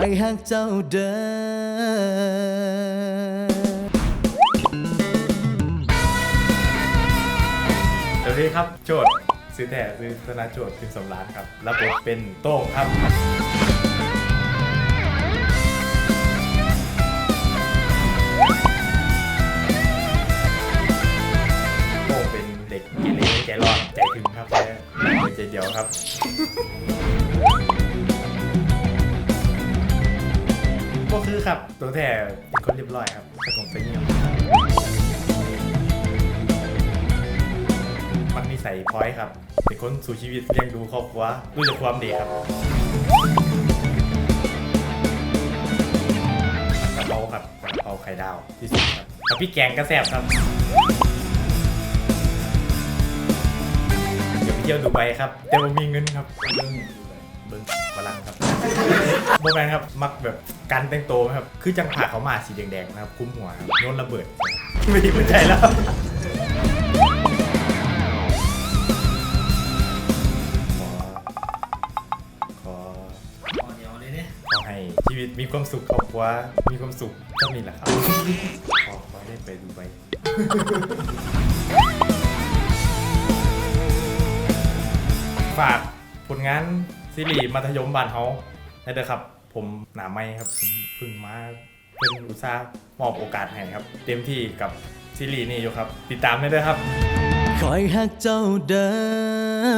อยหักเจ้าเด้อ สวัสดีครับโจทย์ซื้อแต่ซื้อธนาโจทย์พิมพ์สำรานครับรับบทเป็นโต้งครับโต้งเป็นเด็กเกเรใจร้อนใจถึงครับแค่ใจเดียวครับ ก็คือครับตัวแท้เป็นคนเรียบร้อยครับกระตรงไปเงียบมักนิสัยพอยต์ครับ เป็นคนสู่ชีวิตเลี้ยงดูครอบครัวรู้จักความดีครับกะเพราครับกะเพราไข่ดาวที่สุดครับแล้วพี่แกงก็แซ่บครับเดี๋ยวไปเที่ยวดูไบครับแต่ว่ามีเงินครับเบิ้งเบิ้งฝรั่งครับ โมแมนครับ มักแบบการแต่งตัวครับ คือจังผ่าเขามาสีแดงๆนะครับ คุ้มหัวครับโยนระเบิด ไม่ดีหัวใจแล้ว ขอขอเดี๋ยวเลยเนี่ยขอให้ชีวิตมีความสุขครอบครัวมีความสุขก็มีแหละครับ ขอขอได้ไปดูไป ฝากผลงานซีรีส์มัธยมบ้านเฮา ได้เลยครับ ผมหนาไม่ครับผมเพึ่งมาเพิ่งอุตส่าห์มอบโอกาสให้ครับ เต็มที่กับซีรีส์นี้อยู่ครับ ติดตามได้เลยครับ คอยหักเจ้าเด้อ